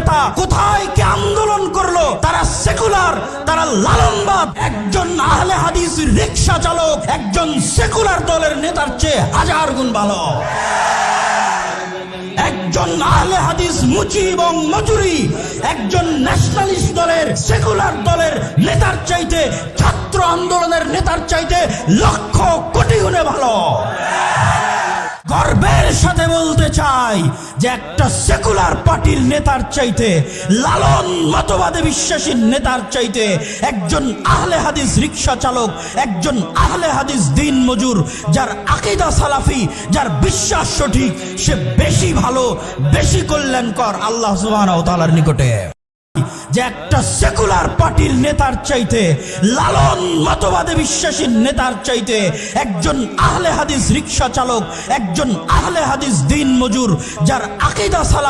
নেতা কোথায় কি আন্দোলন করল? তারা সেকুলার, তারা লালনবাদ। একজন আহলে হাদিস রিক্সা চালক, একজন সেকুলার দলের নেতার চেয়ে হাজার গুণ ভালো। একজন আহলে হাদিস মুচি এবং মজুরি, একজন ন্যাশনালিস্ট দলের, সেকুলার দলের নেতার চাইতে, ছাত্র আন্দোলনের নেতার চাইতে লক্ষ কোটি গুণে গর্বের সাথে বলতে চাই যে একটা সেকুলার পার্টির নেতার চাইতে, লালন মতবাদে বিশ্বাসী নেতার চাইতে একজন আহলে হাদিস রিক্সা চালক, একজন আহলে হাদিস দিন মজুর, যার আকিদা সালাফি, যার বিশ্বাস সঠিক, সে বেশি ভালো, বেশি কল্যাণকর আল্লাহ সুবহানাহু ওয়া তাআলার নিকটে। যে একটা সেকুলার পার্টির নেতার চাইতে, লালন মতবাদে বিশ্বাসীর নেতার চাইতে, একজন আহলে হাদিস রিক্সা চালক, একজন আহলে হাদিস দিন মজুর, যার আকিদা সালাফ